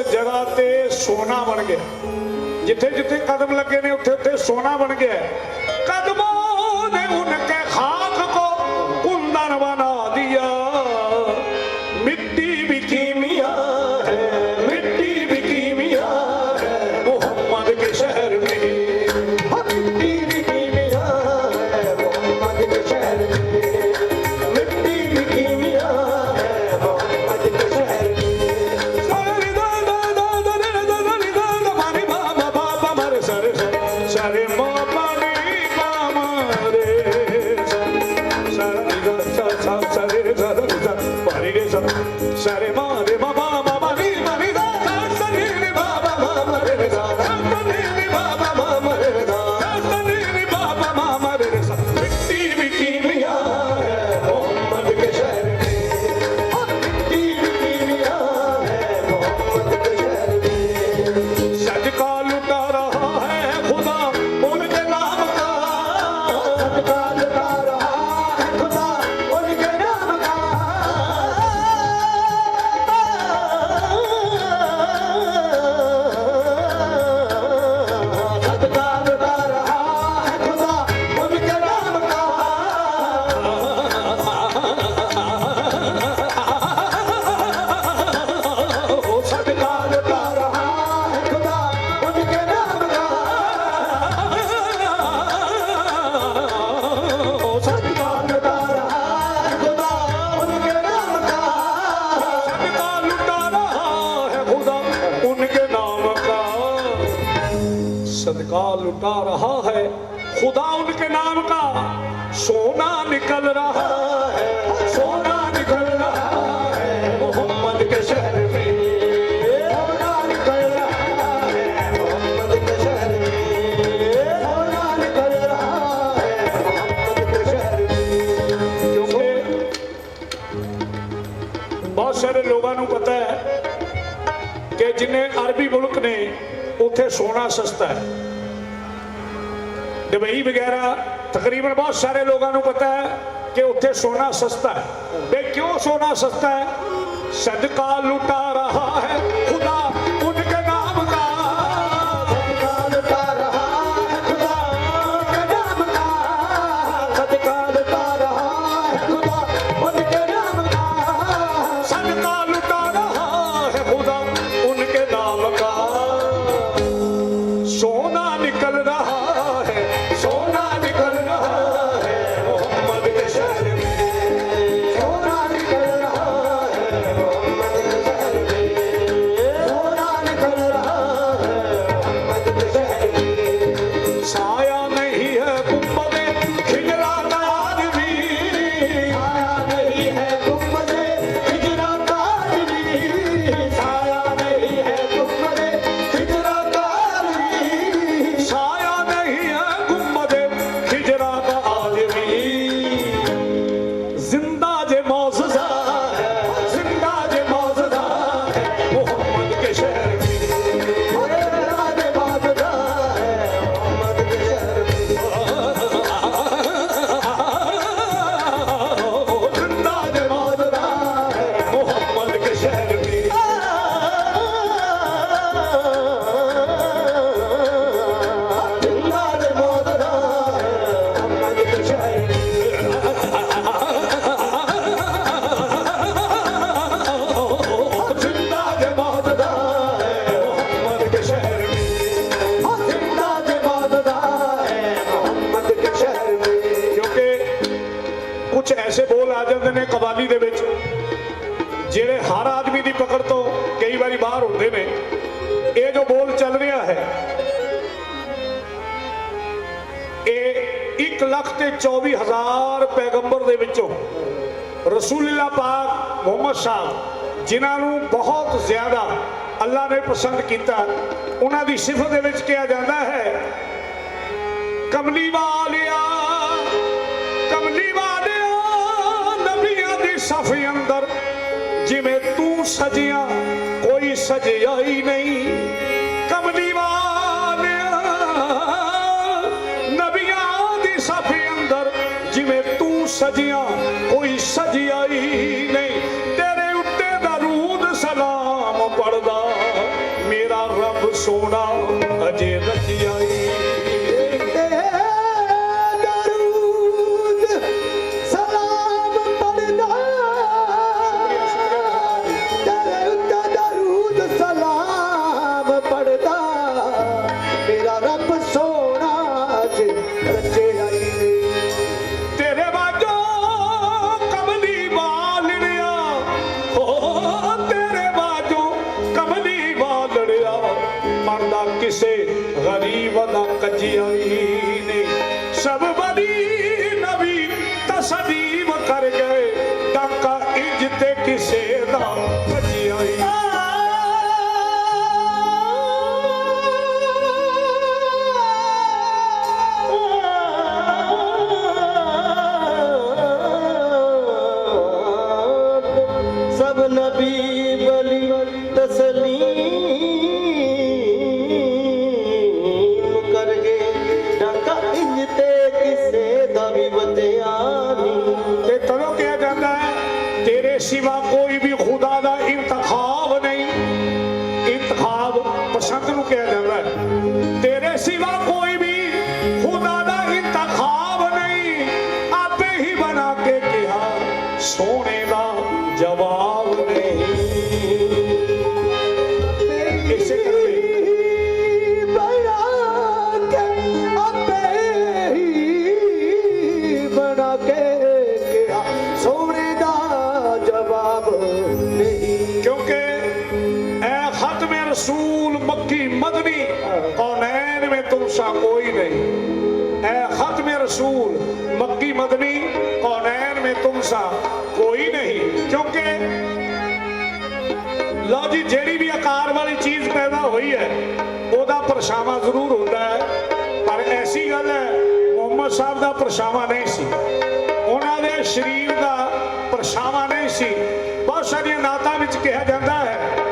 ਜਗ੍ਹਾ ਤੇ ਸੋਨਾ ਬਣ ਗਿਆ। ਜਿੱਥੇ ਜਿੱਥੇ ਕਦਮ ਲੱਗੇ ਨੇ ਉੱਥੇ ਉੱਥੇ ਸੋਨਾ ਬਣ ਗਿਆ। Vamos, vamos. ਬਹੁਤ ਸਾਰੇ ਲੋਕਾਂ ਨੂੰ ਪਤਾ ਹੈ ਕਿ ਜਿੰਨੇ ਅਰਬੀ ਮੁਲਕ ਨੇ, ਉੱਥੇ ਸੋਨਾ ਸਸਤਾ ਹੈ। ਦੁਬਈ ਵਗੈਰਾ, ਤਕਰੀਬਨ ਬਹੁਤ ਸਾਰੇ ਲੋਕਾਂ ਨੂੰ ਪਤਾ ਹੈ ਕਿ ਉੱਥੇ ਸੋਨਾ ਸਸਤਾ ਹੈ। ਵੇ ਕਿਉਂ ਸੋਨਾ ਸਸਤਾ ਹੈ? ਸਦਕਾ ਲੁਟਾ ਰਹਾ ਹੈ ਵਿੱਚੋਂ ਰਸੂਲullah ਪਾਕ ਮੁਹੰਮਦ ਸਾਹਿਬ, ਜਿਨ੍ਹਾਂ ਨੂੰ ਬਹੁਤ ਜ਼ਿਆਦਾ ਅੱਲਾ ਨੇ ਪਸੰਦ ਕੀਤਾ, ਉਹਨਾਂ ਦੀ ਸਿਫਤ ਦੇ ਵਿੱਚ ਕਿਹਾ ਜਾਂਦਾ ਹੈ, ਕਮਲੀ ਵਾਲਿਆ ਕਮਲੀ ਵਾਲਿਆ, ਨਬੀਆਂ ਦੀ ਸਫ ਅੰਦਰ ਜਿਵੇਂ ਤੂੰ ਸਜਿਆ, ਕੋਈ ਸਜਿਆ ਹੀ ਨਹੀਂ। ਤੂੰ सब नबी बली तसलीम ਬਣਾ ਕੇ ਕਿਹਾ, ਸੋਹਣੇ ਦਾ ਜਵਾਬ ਨਹੀਂ। ਕਿਉਂਕਿ ਐ ਖਤਮ ਰਸੂਲ ਮੱਕੀ ਮਦਨੀ ਕੌਨੈਨ ਵਿੱਚ ਤੁਮਸਾ ਕੋਈ ਨਹੀਂ। ਐ ਖਤਮ ਰਸੂਲ ਮੱਕੀ ਮਦਨੀ ਕੌਨੈਨ ਵਿੱਚ ਤੁਮਸਾ ਕੋਈ ਨਹੀਂ। ਕਿਉਂਕਿ ਲਓ ਜੀ, ਜਿਹੜੀ ਵੀ ਆਕਾਰ ਵਾਲੀ ਚੀਜ਼ ਪੈਦਾ ਹੋਈ ਹੈ, ਉਹਦਾ ਪਰਛਾਵਾਂ ਜ਼ਰੂਰ ਹੁੰਦਾ ਹੈ। ਪਰ ਐਸੀ ਗੱਲ ਹੈ ਮੁਹੰਮਦ ਸਾਹਿਬ ਦਾ ਪਰਛਾਵਾਂ ਨਹੀਂ ਸੀ। ਉਹਨਾਂ ਦੇ ਸਰੀਰ ਦਾ ਪਰਛਾਵਾਂ ਨਹੀਂ ਸੀ। ਬਹੁਤ ਸਾਰੀਆਂ ਨਾਤਾਂ ਵਿੱਚ ਕਿਹਾ ਜਾਂਦਾ ਹੈ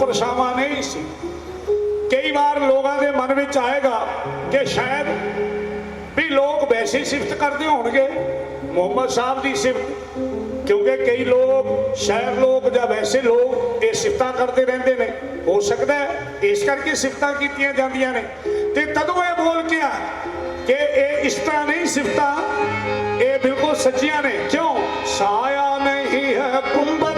ਪਰਛਾਵਾਂ ਨਹੀਂ ਸੀ। ਕਈ ਵਾਰ ਲੋਕਾਂ ਦੇ ਮਨ ਵਿੱਚ ਆਏਗਾ ਕਿ ਸ਼ਾਇਦ ਵੀ ਲੋਕ ਵੈਸੇ ਸਿਫਤ ਕਰਦੇ ਹੋਣਗੇ, ਮੁਹੰਮਦ ਸਾਹਿਬ ਦੀ ਸਿਫਤ, ਕਿਉਂਕਿ ਕਈ ਲੋਕ ਸ਼ਾਇਰ ਲੋਕ ਜਾਂ ਵੈਸੇ ਲੋਕ ਇਹ ਸਿਫਤਾਂ ਕਰਦੇ ਰਹਿੰਦੇ ਨੇ। ਹੋ ਸਕਦਾ ਇਸ ਕਰਕੇ ਸਿਫਤਾਂ ਕੀਤੀਆਂ ਜਾਂਦੀਆਂ ਨੇ। ਤੇ ਤਦੋਂ ਇਹ ਬੋਲ ਕੇ ਆ ਕਿ ਇਹ ਇਸ ਤਰ੍ਹਾਂ ਨਹੀਂ ਸਿਫਤਾਂ, ਇਹ ਬਿਲਕੁਲ ਸੱਚੀਆਂ ਨੇ। ਕਿਉਂ? ਸਾਇਆ ਨਹੀਂ ਹੈ ਕੁੰਭਦੇ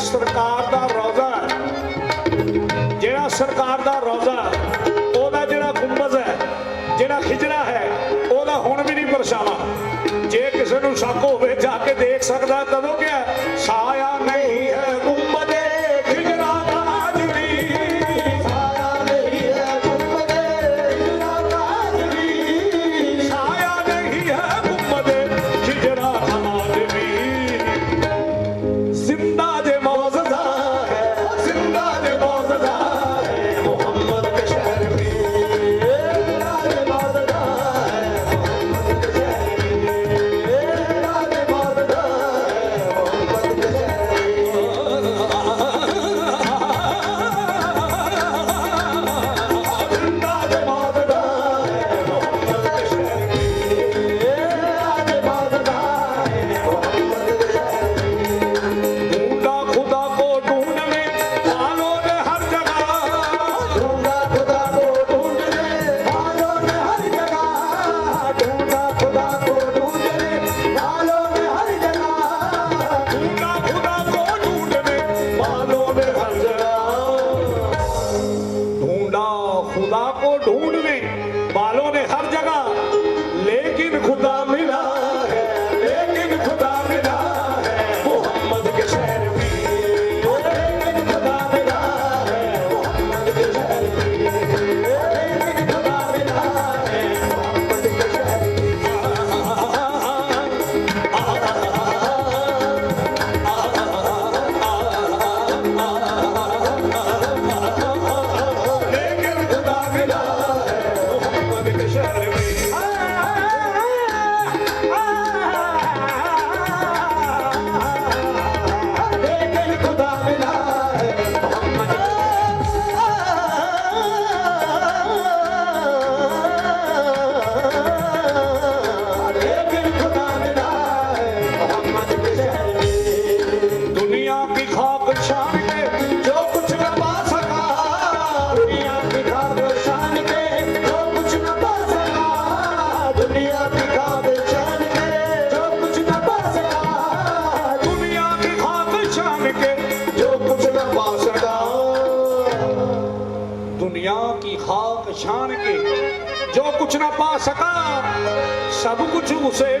ਸਰਕਾਰ ਦਾ ਰੌਜ਼ਾ ਹੈ। ਜਿਹੜਾ ਸਰਕਾਰ ਦਾ ਰੌਜ਼ਾ ਉਹਦਾ ਜਿਹੜਾ ਗੁੰਬਜ਼ ਹੈ, ਜਿਹੜਾ ਖਿਜਰਾ ਹੈ, ਉਹਦਾ ਹੁਣ ਵੀ ਨਹੀਂ ਪਰਛਾਵਾਂ। ਜੇ ਕਿਸੇ ਨੂੰ ਸ਼ੱਕ ਹੋਵੇ, ਜਾ ਕੇ ਦੇਖ ਸਕਦਾ, ਕਦੋਂ ਕਿਹਾ ਸਾਇਆ will say,